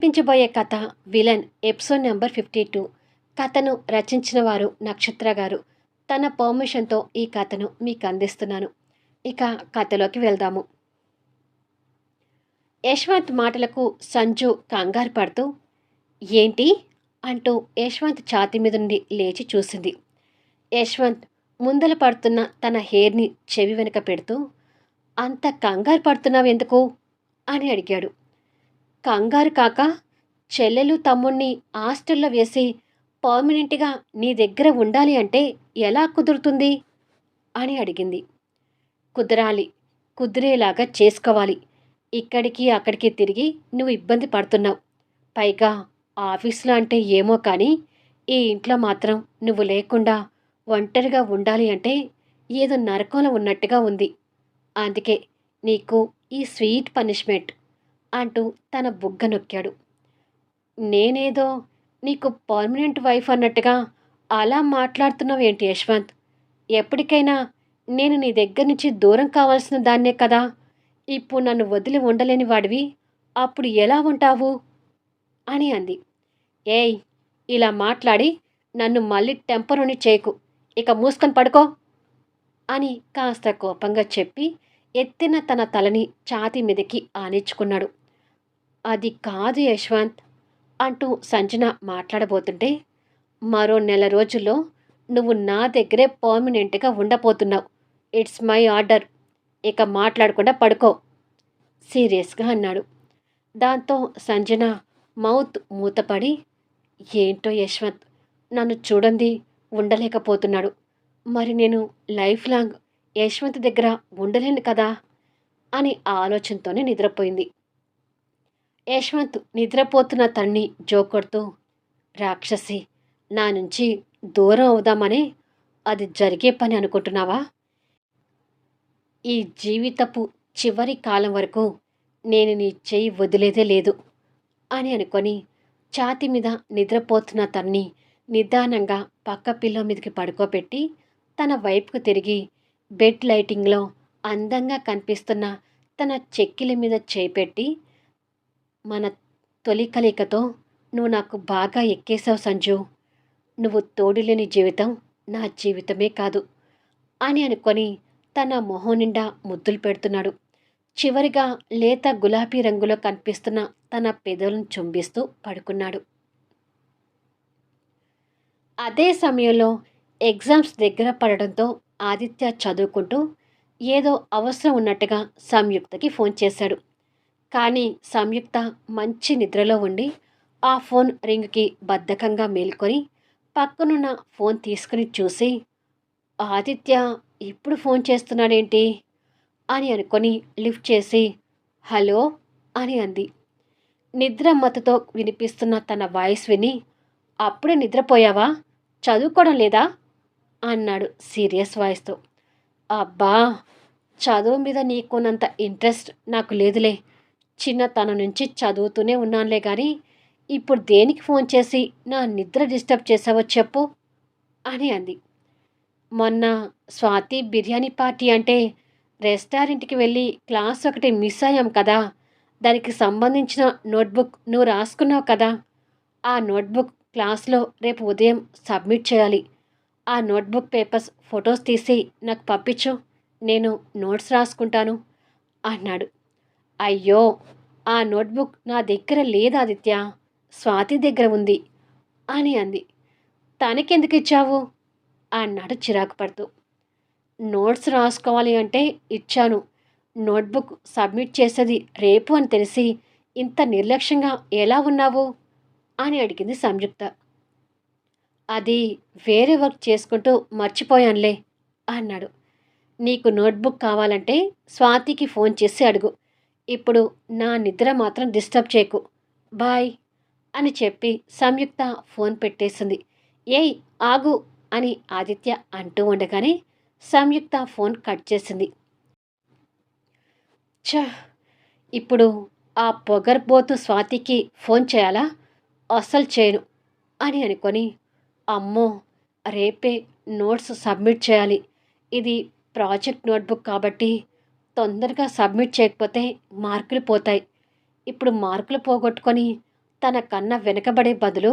వినిపించబోయే కథ villain episode number fifty two. కథను రచించిన వారు నక్షత్ర గారు. తన పర్మిషన్తో ఈ కథను మీకు అందిస్తున్నాను. ఇక కథలోకి వెళ్దాము. యశ్వంత్ మాటలకు సంజు కంగారు పడుతూ ఏంటి? అంటూ యశ్వంత్ ఛాతీ మీద నుండి లేచి చూసింది. యశ్వంత్ ముందల పడుతున్న తన హెయిర్ని చెవి వెనుక పెడుతూ అంత కంగారు పడుతున్నావు ఎందుకు అని అడిగాడు. కంగారు కాక చెల్లెలు తమ్ముణ్ణి హాస్టల్లో వేసి పర్మనెంట్గా నీ దగ్గర ఉండాలి అంటే ఎలా కుదురుతుంది? అని అడిగింది. కుదరాలి కుదిరేలాగా చేసుకోవాలి. ఇక్కడికి అక్కడికి తిరిగి నువ్వు ఇబ్బంది పడుతున్నావు. పైగా ఆఫీస్లో అంటే ఏమో కానీ ఈ ఇంట్లో మాత్రం నువ్వు లేకుండా ఒంటరిగా ఉండాలి అంటే ఏదో నరకంలో ఉన్నట్టుగా ఉంది. అందుకే నీకు ఈ స్వీట్ పనిష్మెంట్ అంటూ తన బుగ్గ నొక్కాడు. నేనేదో నీకు పర్మనెంట్ వైఫ్ అన్నట్టుగా అలా మాట్లాడుతున్నావు ఏంటి యశ్వంత్? ఎప్పటికైనా నేను నీ దగ్గర నుంచి దూరం కావాల్సిన దాన్నే కదా. ఇప్పుడు నన్ను వదిలి ఉండలేని వాడివి. అప్పుడు ఎలా ఉంటావు? అని అంది. ఏయ్ ఇలా మాట్లాడి నన్ను మళ్ళీ టెంపరుని చేయకు. ఇక మూసుకొని పడుకో అని కాస్త కోపంగా చెప్పి ఎత్తిన తన తలని ఛాతి మీదకి ఆనించుకున్నాడు అది కాదు యశ్వంత్ అంటూ సంజన మాట్లాడబోతుంటే మరో నెల రోజుల్లో నువ్వు నా దగ్గరే పర్మనెంట్గా ఉండబోతున్నావు. It's my order. ఇక మాట్లాడకుండా పడుకో. సీరియస్గా అన్నాడు. దాంతో సంజన మౌత్ మూతపడి ఏంటో యశ్వంత్ నన్ను చూడండి ఉండలేకపోతున్నాడు. మరి నేను లైఫ్ లాంగ్ యశ్వంత్ దగ్గర ఉండలేను కదా? అని ఆలోచనతోనే నిద్రపోయింది. యశ్వంత్ నిద్రపోతున్న తన్ని జోకొడుతూ రాక్షసి నా నుంచి దూరం అవుదామని అది జరిగే పని అనుకుంటున్నావా? ఈ జీవితపు చివరి కాలం వరకు నేను నీ చెయ్యి వదిలేదే లేదు అని అనుకొని ఛాతి మీద నిద్రపోతున్న తన్ని నిదానంగా పక్క పిల్ల మీదకి పడుకోబెట్టి తన వైపుకు తిరిగి బెడ్ లైటింగ్లో అందంగా కనిపిస్తున్న తన చెక్కిల మీద చేపెట్టి మన తొలి కలికతో నువ్వు నాకు బాగా ఎక్కేశావు సంజు. నువ్వు తోడులేని జీవితం నా జీవితమే కాదు అని అనుకొని తన మొహం నిండా ముద్దులు పెడుతున్నాడు. చివరిగా లేత గులాబీ రంగులో కనిపిస్తున్న తన పెదవులను చుంబిస్తూ పడుకున్నాడు. అదే సమయంలో ఎగ్జామ్స్ దగ్గర పడడంతో ఆదిత్య చదువుకుంటూ ఏదో అవసరం ఉన్నట్టుగా సంయుక్తకి ఫోన్ చేశాడు. కానీ సంయుక్త మంచి నిద్రలో ఉండి ఆ ఫోన్ రింగ్కి బద్ధకంగా మేల్కొని పక్కనున్న ఫోన్ తీసుకుని చూసి ఆదిత్య ఇప్పుడు ఫోన్ చేస్తున్నాడేంటి? అని అనుకొని లిఫ్ట్ చేసి హలో అని అంది. నిద్ర మతతో వినిపిస్తున్న తన వాయిస్ విని అప్పుడే నిద్రపోయావా? చదువుకోవడం లేదా? అన్నాడు సీరియస్ వాయిస్తో. అబ్బా! చదువు మీద నీకున్నంత ఇంట్రెస్ట్ నాకు లేదులే. చిన్నతనం నుంచి చదువుతూనే ఉన్నానులే కానీ ఇప్పుడు దేనికి ఫోన్ చేసి నా నిద్ర డిస్టర్బ్ చేసావో చెప్పు అని అంది. మొన్న స్వాతి బిర్యానీ పార్టీ అంటే రెస్టారెంట్కి వెళ్ళి క్లాస్ ఒకటి మిస్ అయ్యాం కదా దానికి సంబంధించిన నోట్బుక్ నువ్వు రాసుకున్నావు కదా ఆ నోట్బుక్ క్లాస్లో రేపు ఉదయం సబ్మిట్ చేయాలి. ఆ నోట్బుక్ పేపర్స్ ఫొటోస్ తీసి నాకు పంపించు నేను నోట్స్ రాసుకుంటాను అన్నాడు. అయ్యో ఆ నోట్బుక్ నా దగ్గర లేదు ఆదిత్య. స్వాతి దగ్గర ఉంది అని అంది. తనకెందుకు ఇచ్చావు? అన్నాడు చిరాకు పడుతూ. నోట్స్ రాసుకోవాలి అంటే ఇచ్చాను. నోట్బుక్ సబ్మిట్ చేసేది రేపు అని తెలిసి ఇంత నిర్లక్ష్యంగా ఎలా ఉన్నావు? అని అడిగింది సంయుక్త. అది వేరే వర్క్ చేసుకుంటూ మర్చిపోయానులే అన్నాడు. నీకు నోట్బుక్ కావాలంటే స్వాతికి ఫోన్ చేసి అడుగు. ఇప్పుడు నా నిద్ర మాత్రం డిస్టర్బ్ చేయకు. బాయ్ అని చెప్పి సంయుక్త ఫోన్ పెట్టేసింది. ఏయ్ ఆగు అని ఆదిత్య అంటూ ఉండగానే సంయుక్త ఫోన్ కట్ చేసింది. ఛ ఇప్పుడు ఆ పొగర్బోతు స్వాతికి ఫోన్ చేయాలా? అస్సలు చేయను అని అనుకొని అమ్మో రేపే నోట్స్ సబ్మిట్ చేయాలి. ఇది ప్రాజెక్ట్ నోట్బుక్ కాబట్టి తొందరగా సబ్మిట్ చేయకపోతే మార్కులు పోతాయి. ఇప్పుడు మార్కులు పోగొట్టుకొని తన కన్న వెనకబడే బదులు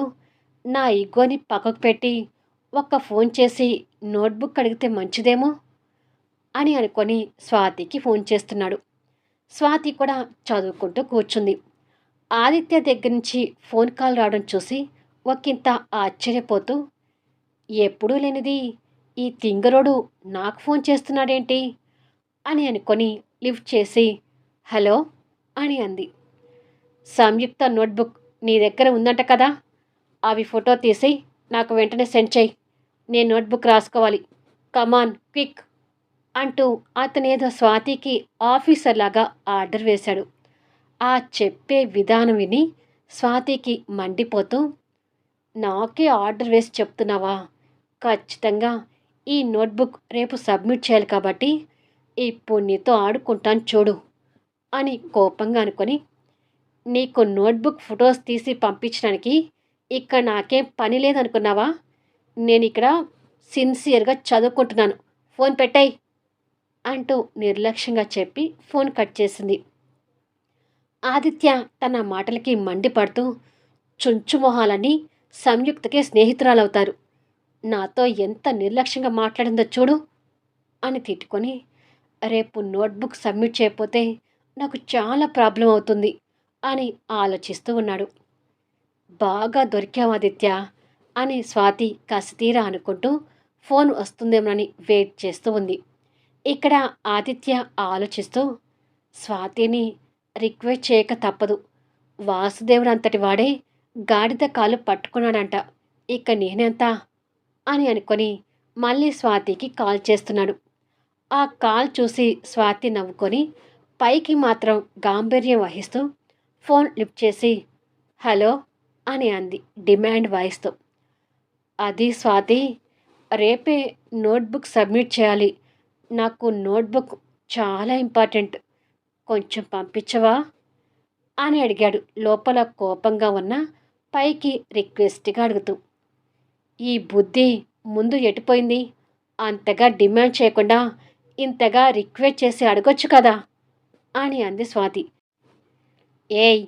నా ఈగోని పక్కకు పెట్టి ఒక్క ఫోన్ చేసి నోట్బుక్ అడిగితే మంచిదేమో? అని అనుకొని స్వాతికి ఫోన్ చేస్తున్నాడు. స్వాతి కూడా చదువుకుంటూ కూర్చుంది. ఆదిత్య దగ్గర నుంచి ఫోన్ కాల్ రావడం చూసి ఒకంత ఆశ్చర్యపోతూ ఎప్పుడూ లేనిది ఈ తింగరోడు నాకు ఫోన్ చేస్తున్నాడేంటి? అని అనుకొని లిఫ్ట్ చేసి హలో అని అంది. సంయుక్త నోట్బుక్ నీ దగ్గర ఉందంట కదా అవి ఫోటో తీసి నాకు వెంటనే సెండ్ చేయి. నేను నోట్బుక్ రాసుకోవాలి. కమాన్ క్విక్ అంటూ అతనేదో స్వాతికి ఆఫీసర్ లాగా ఆర్డర్ వేశాడు. ఆ చెప్పే విధానం విని స్వాతికి మండిపోతూ నాకే ఆర్డర్ వేసి చెప్తున్నావా? ఖచ్చితంగా ఈ నోట్బుక్ రేపు సబ్మిట్ చేయాలి కాబట్టి ఇప్పుడు నీతో ఆడుకుంటాను చూడు అని కోపంగా అనుకొని నీకు నోట్బుక్ ఫొటోస్ తీసి పంపించడానికి ఇక్కడ నాకేం పని లేదనుకున్నావా? నేను ఇక్కడ సిన్సియర్గా చదువుకుంటున్నాను. ఫోన్ పెట్టాయి అంటూ నిర్లక్ష్యంగా చెప్పి ఫోన్ కట్ చేసింది. ఆదిత్య తన మాటలకి మండిపడుతూ చుంచుమొహాలని సంయుక్తకే స్నేహితురాలవుతారు. నాతో ఎంత నిర్లక్ష్యంగా మాట్లాడిందో చూడు అని తిట్టుకొని రేపు నోట్బుక్ సబ్మిట్ చేయకపోతే నాకు చాలా ప్రాబ్లం అవుతుంది అని ఆలోచిస్తూ ఉన్నాడు. బాగా దొరికావు ఆదిత్య అని స్వాతి కసితీరా అనుకుంటూ ఫోన్ వస్తుందేమోనని వెయిట్ చేస్తూ ఉంది. ఇక్కడ ఆదిత్య ఆలోచిస్తూ స్వాతిని రిక్వెస్ట్ చేయక తప్పదు. వాసుదేవుడు అంతటి వాడే గాడిద కాలు పట్టుకున్నాడంట. ఇక నేనెంత? అని అనుకొని మళ్ళీ స్వాతికి కాల్ చేస్తున్నాడు. ఆ కాల్ చూసి స్వాతి నవ్వుకొని పైకి మాత్రం గాంభీర్యం వహిస్తూ ఫోన్ లిఫ్ట్ చేసి హలో అని అంది డిమాండ్ వాయిస్తో. అది స్వాతి రేపే నోట్బుక్ సబ్మిట్ చేయాలి. నాకు నోట్బుక్ చాలా ఇంపార్టెంట్. కొంచెం పంపించవా? అని అడిగాడు లోపల కోపంగా ఉన్న పైకి రిక్వెస్ట్గా అడుగుతూ. ఈ బుద్ధి ముందు ఎటుపోయింది? అంతగా డిమాండ్ చేయకుండా ఇంతగా రిక్వెస్ట్ చేసి అడగొచ్చు కదా? అని అంది స్వాతి. ఏయ్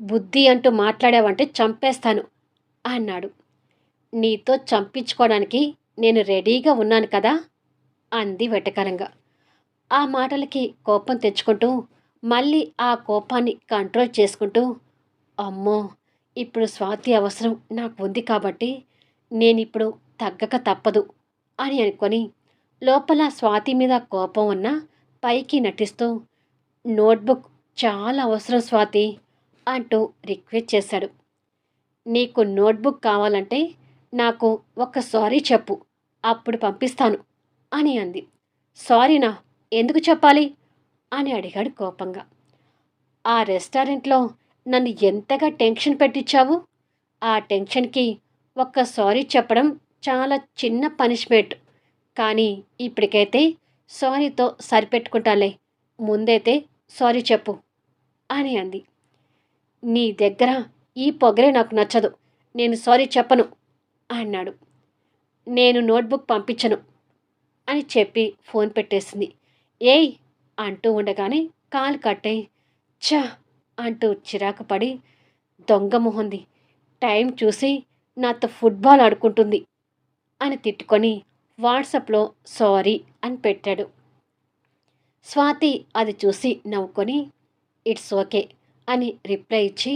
బుద్ధి అంటూ మాట్లాడావంటే చంపేస్తాను అన్నాడు. నీతో చంపించుకోవడానికి నేను రెడీగా ఉన్నాను కదా? అంది వెటకరంగా. ఆ మాటలకి కోపం తెచ్చుకుంటూ మళ్ళీ ఆ కోపాన్ని కంట్రోల్ చేసుకుంటూ అమ్మో ఇప్పుడు స్వాతి అవసరం నాకు ఉంది కాబట్టి నేనిప్పుడు తగ్గక తప్పదు అని అనుకొని లోపల స్వాతి మీద కోపం ఉన్న పైకి నటిస్తూ నోట్బుక్ చాలా అవసరం స్వాతి అంటూ రిక్వెస్ట్ చేశాడు. నీకు నోట్బుక్ కావాలంటే నాకు ఒక సారీ చెప్పు అప్పుడు పంపిస్తాను అని అంది. సారీనా? ఎందుకు చెప్పాలి? అని అడిగాడు కోపంగా. ఆ రెస్టారెంట్లో నన్ను ఎంతగా టెన్షన్ పెట్టించావు ఆ టెన్షన్కి ఒక్క సారీ చెప్పడం చాలా చిన్న పనిష్మెంట్ కానీ ఇప్పటికైతే సోనీతో సరిపెట్టుకుంటాలే. ముందైతే సారీ చెప్పు అని అంది. నీ దగ్గర ఈ పొగరే నాకు నచ్చదు. నేను సారీ చెప్పను అన్నాడు. నేను నోట్బుక్ పంపించను అని చెప్పి ఫోన్ పెట్టేసింది. ఏయ్ అంటూ ఉండగానే కాలు కట్టే ఛ అంటూ చిరాకు పడి దొంగ మొహంది. టైం చూసి నాతో ఫుట్బాల్ ఆడుకుంటుంది అని తిట్టుకొని వాట్సాప్లో సారీ అని పెట్టాడు. స్వాతి అది చూసి నవ్వుకొని ఇట్స్ ఓకే అని రిప్లై ఇచ్చి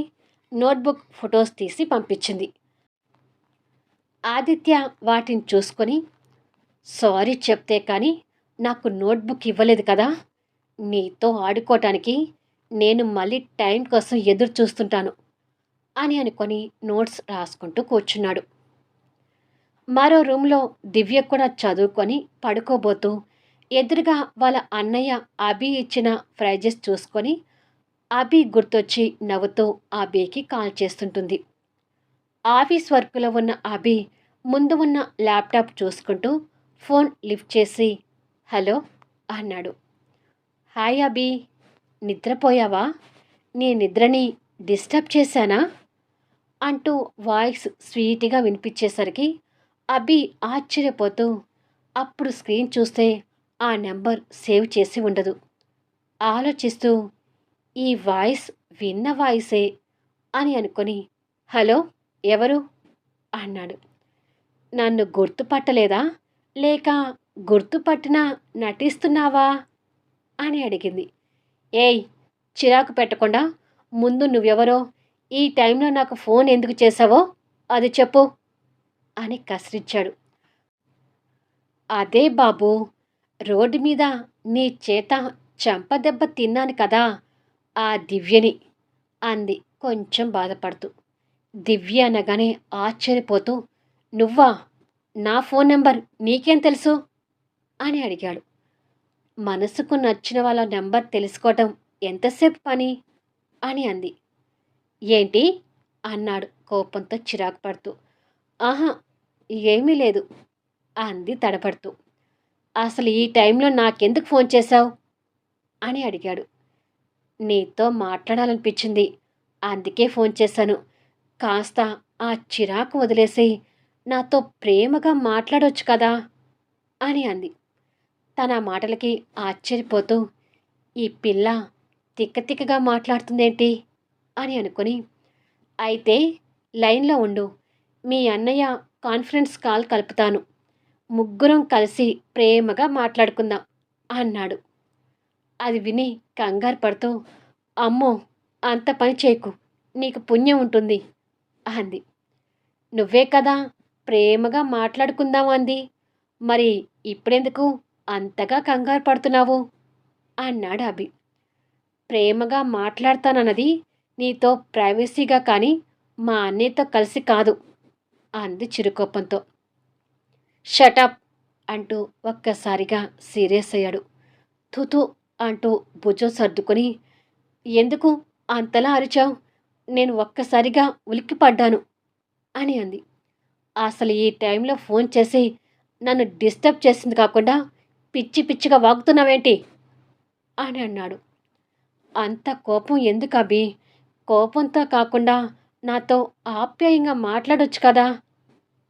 నోట్బుక్ ఫొటోస్ తీసి పంపించింది. ఆదిత్య వాటిని చూసుకొని సారీ చెప్తే కానీ నాకు నోట్బుక్ ఇవ్వలేదు కదా నీతో ఆడుకోవటానికి నేను మళ్ళీ టైం కోసం ఎదురు చూస్తుంటాను అని అనుకొని నోట్స్ రాసుకుంటూ కూర్చున్నాడు. మరో రూమ్లో దివ్య కూడా చదువుకొని పడుకోబోతూ ఎదురుగా వాళ్ళ అన్నయ్య అభి ఇచ్చిన ప్రైజెస్ చూసుకొని అభి గుర్తొచ్చి నవ్వుతూ అభికి కాల్ చేస్తుంటుంది. ఆఫీస్ వర్క్లో ఉన్న అభి ముందు ఉన్న ల్యాప్టాప్ చూసుకుంటూ ఫోన్ లిఫ్ట్ చేసి హలో అన్నాడు. హాయ్ అభి నిద్రపోయావా? నీ నిద్రని డిస్టర్బ్ చేశానా? అంటూ వాయిస్ స్వీట్గా వినిపించేసరికి అభి ఆశ్చర్యపోతూ అప్పుడు స్క్రీన్ చూస్తే ఆ నెంబర్ సేవ్ చేసి ఉండదు. ఆలోచిస్తూ ఈ వాయిస్ విన్న వాయిసే అని అనుకొని హలో ఎవరు? అన్నాడు. నన్ను గుర్తుపట్టలేదా? లేక గుర్తుపట్టినా నటిస్తున్నావా? అని అడిగింది. ఏయ్ చిరాకు పెట్టకుండా ముందు నువ్వెవరో ఈ టైంలో నాకు ఫోన్ ఎందుకు చేసావో అది చెప్పు. అని కసిరిచ్చాడు. అదే బాబు రోడ్డు మీద నీ చేత చెంపదెబ్బ తిన్నాను కదా ఆ దివ్యని అంది కొంచెం బాధపడుతూ. దివ్య అనగానే ఆశ్చర్యపోతూ నువ్వా? నా ఫోన్ నెంబర్ నీకేం తెలుసు? అని అడిగాడు. మనసుకు నచ్చిన వాళ్ళ నెంబర్ తెలుసుకోవటం ఎంతసేపు పని? అని అంది. ఏంటి? అన్నాడు కోపంతో చిరాకు పడుతూ. ఆహా ఏమీ లేదు అంది తడపడుతూ. అసలు ఈ టైంలో నాకెందుకు ఫోన్ చేశావు? అని అడిగాడు. నీతో మాట్లాడాలనిపించింది. అందుకే ఫోన్ చేశాను. కాస్త ఆ చిరాకు వదిలేసి నాతో ప్రేమగా మాట్లాడొచ్చు కదా? అని అంది. తన మాటలకి ఆశ్చర్యపోతూ ఈ పిల్ల తిక్కతిక్కగా మాట్లాడుతుందేంటి? అని అనుకుని అయితే లైన్లో ఉండు. మీ అన్నయ్య కాన్ఫరెన్స్ కాల్ కలుపుతాను. ముగ్గురం కలిసి ప్రేమగా మాట్లాడుకుందాం అన్నాడు. అది విని కంగారు పడుతూ అమ్మో అంత పని చేయకు నీకు పుణ్యం ఉంటుంది అంది. నువ్వే కదా ప్రేమగా మాట్లాడుకుందాం అంది. మరి ఇప్పుడెందుకు అంతగా కంగారు పడుతున్నావు? అన్నాడు అభి. ప్రేమగా మాట్లాడతానన్నది నీతో ప్రైవసీగా కానీ మా అన్నయ్యతో కలిసి కాదు. అంది చిరుకోపంతో. షటప్ అంటూ ఒక్కసారిగా సీరియస్ అయ్యాడు. తుతు అంటూ భుజం సర్దుకొని ఎందుకు అంతలా అరిచావు? నేను ఒక్కసారిగా ఉలిక్కిపడ్డాను అని అంది. అసలు ఈ టైంలో ఫోన్ చేసి నన్ను డిస్టర్బ్ చేసింది కాకుండా పిచ్చి పిచ్చిగా వాగుతున్నావేంటి? అని అన్నాడు. అంత కోపం ఎందుకు అభి కోపంతో కాకుండా నాతో ఆప్యాయంగా మాట్లాడొచ్చు కదా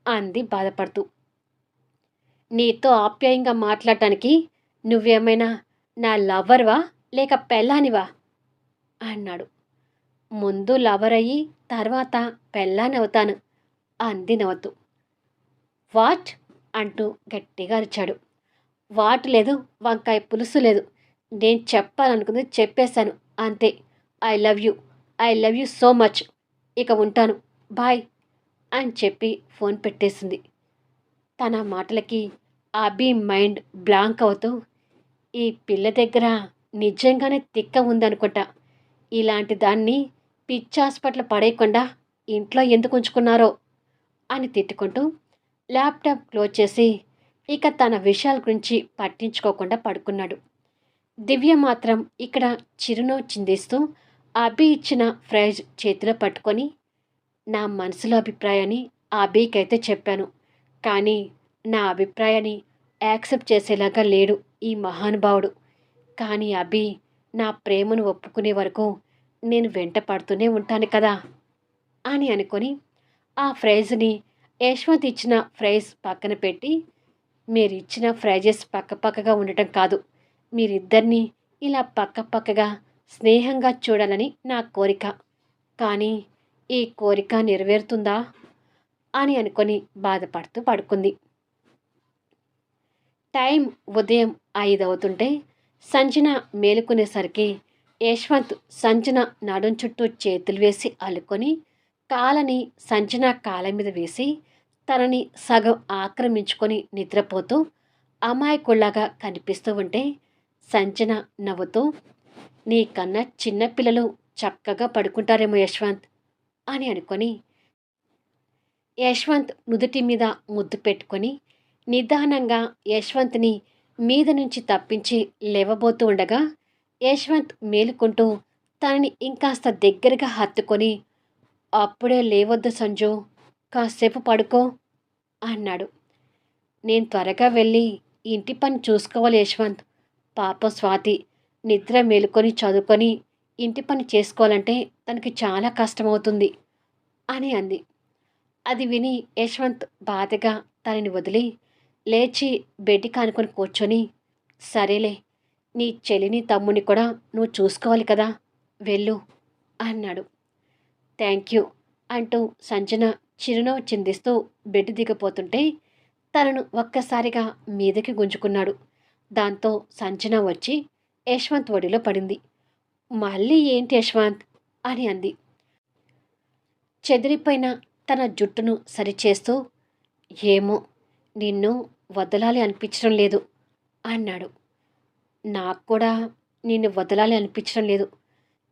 అంది బాధపడుతూ. నీతో ఆప్యాయంగా మాట్లాడటానికి నువ్వేమైనా నా లవర్వా లేక పెళ్ళానివా? అన్నాడు. ముందు లవర్ అయ్యి తర్వాత పెళ్ళానవుతాను అంది నవ్వుతూ. వాట్? అంటూ గట్టిగా అరిచాడు. వాట్ లేదు వంకాయ పులుసు లేదు. నేను చెప్పాలనుకుంది చెప్పేశాను అంతే. I love you. I love you so much. ఇక ఉంటాను. బాయ్ అని చెప్పి ఫోన్ పెట్టేసింది. తన మాటలకి అభి మైండ్ బ్లాంక్ అవుతూ ఈ పిల్ల దగ్గర నిజంగానే తిక్క ఉందనుకుంటా. ఇలాంటి దాన్ని పిచ్చి హాస్పిటల్ పడేయకుండా ఇంట్లో ఎందుకు ఉంచుకున్నారో అని తిట్టుకుంటూ ల్యాప్టాప్ క్లోజ్ చేసి ఇక తన విషయాల గురించి పట్టించుకోకుండా పడుకున్నాడు. దివ్య మాత్రం ఇక్కడ చిరునవ్వు చిందిస్తూ అభి ఇచ్చిన ఫ్రైజ్ చేతిలో పట్టుకొని నా మనసులో అభిప్రాయాన్ని అభికైతే చెప్పాను. కానీ నా అభిప్రాయాన్ని యాక్సెప్ట్ చేసేలాగా లేడు ఈ మహానుభావుడు. కానీ అభి నా ప్రేమను ఒప్పుకునే వరకు నేను వెంట పడుతూనే ఉంటాను కదా అని అనుకొని ఆ ఫ్రైజ్ని యశ్వంత్ ఇచ్చిన ఫ్రైజ్ పక్కన పెట్టి మీరు ఇచ్చిన ఫ్రైజెస్ పక్కపక్కగా ఉండటం కాదు. మీరిద్దరినీ ఇలా పక్కపక్కగా స్నేహంగా చూడాలని నా కోరిక. కానీ ఈ కోరిక నెరవేరుతుందా? అని అనుకొని బాధపడుతూ పడుకుంది. టైం ఉదయం ఐదు అవుతుంటే సంజన మేలుకునేసరికి యశ్వంత్ సంజన నడుం చుట్టూ చేతులు వేసి అల్లుకొని కాలని సంజన కాళ్ళ మీద వేసి తనని సగం ఆక్రమించుకొని నిద్రపోతూ అమాయకుళ్ళగా కనిపిస్తూ ఉంటే సంజన నవ్వుతూ నీకన్నా చిన్నపిల్లలు చక్కగా పడుకుంటారేమో యశ్వంత్ అని అనుకొని యశ్వంత్ నుదుటి మీద ముద్దు పెట్టుకొని నిదానంగా యశ్వంత్ని మీద నుంచి తప్పించి లేవబోతూ ఉండగా యశ్వంత్ మేలుకుంటూ తనని ఇంకాస్త దగ్గరగా హత్తుకొని అప్పుడే లేవద్దు సంజు కాసేపు పడుకో అన్నాడు. నేను త్వరగా వెళ్ళి ఇంటి పని చూసుకోవాలి యశ్వంత్ పాప స్వాతి నిద్ర మేలుకొని చదువుకొని ఇంటి పని చేసుకోవాలంటే తనకి చాలా కష్టమవుతుంది అని అంది. అది విని యశ్వంత్ బాధగా తనని వదిలి లేచి బెడ్డి కానుకొని కూర్చొని సరేలే నీ చెల్లిని తమ్ముని కూడా నువ్వు చూసుకోవాలి కదా వెళ్ళు అన్నాడు. థ్యాంక్ యూ అంటూ సంజన చిరునవ్వు చిందిస్తూ బెడ్ దిగపోతుంటే తనను ఒక్కసారిగా మీదకి గుంజుకున్నాడు. దాంతో సంజన వచ్చి యశ్వంత్ ఒడిలో పడింది. మళ్ళీ ఏంటి యశ్వంత్? అని అంది. చెదిరిపోయిన తన జుట్టును సరిచేస్తూ ఏమో నిన్ను వదలాలి అనిపించడం లేదు అన్నాడు. నాకు కూడా నిన్ను వదలాలి అనిపించడం లేదు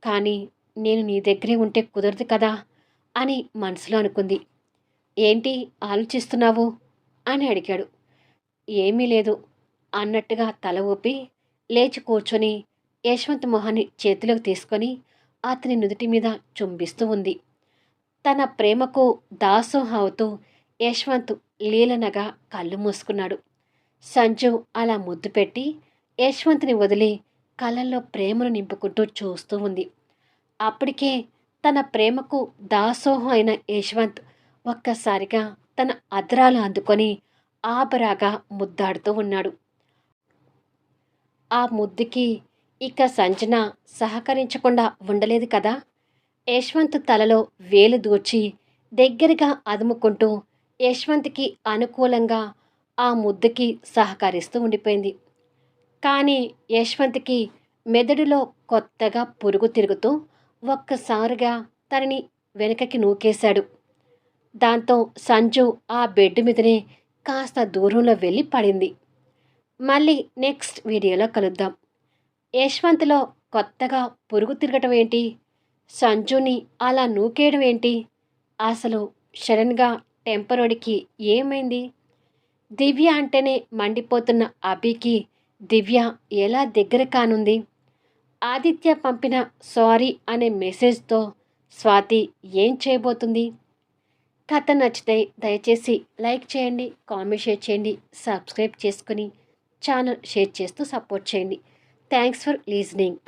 కానీ నేను నీ దగ్గరే ఉంటే కుదరదు కదా అని మనసులో అనుకుంది. ఏంటి ఆలోచిస్తున్నావు? అని అడిగాడు. ఏమీ లేదు అన్నట్టుగా తల ఊపి లేచి కూర్చొని యశ్వంత్ మొహాన్ని చేతిలోకి తీసుకొని అతని నుదుటి మీద చుంబిస్తూ ఉంది. తన ప్రేమకు దాసోహ అవుతూ యశ్వంత్ లీలనగా కళ్ళు మూసుకున్నాడు. సంజు అలా ముద్దు పెట్టి యశ్వంత్ని వదిలి కళ్ళల్లో ప్రేమను నింపుకుంటూ చూస్తూ ఉంది. అప్పటికే తన ప్రేమకు దాసోహం అయిన యశ్వంత్ ఒక్కసారిగా తన అద్రాలు అందుకొని ఆబరాగా ముద్దాడుతూ ఉన్నాడు. ఆ ముద్దుకి ఇక సంజన సహకరించకుండా ఉండలేదు కదా? యశ్వంత్ తలలో వేలు దూర్చి దగ్గరగా అదుముకుంటూ యశ్వంత్కి అనుకూలంగా ఆ ముద్దుకి సహకరిస్తూ ఉండిపోయింది. కానీ యశ్వంత్కి మెదడులో కొత్తగా పురుగు తిరుగుతూ ఒక్కసారిగా తనని వెనకకి నూకేశాడు. దాంతో సంజు ఆ బెడ్ మీదనే కాస్త దూరంలో వెళ్ళి పడింది. మళ్ళీ నెక్స్ట్ వీడియోలో కలుద్దాం. యశ్వంత్లో కొత్తగా పురుగు తిరగటం ఏంటి? సంజుని అలా నూకేయడం ఏంటి? అసలు షడన్గా టెంపరోడికి ఏమైంది? దివ్య అంటేనే మండిపోతున్న అభికి దివ్య ఎలా దగ్గర కానుంది? ఆదిత్య పంపిన సారీ అనే మెసేజ్తో స్వాతి ఏం చేయబోతుంది? కథ నచ్చితే దయచేసి లైక్ చేయండి కామెంట్ షేర్ చేయండి సబ్స్క్రైబ్ చేసుకుని ఛానల్ షేర్ చేస్తూ సపోర్ట్ చేయండి. Thanks for listening.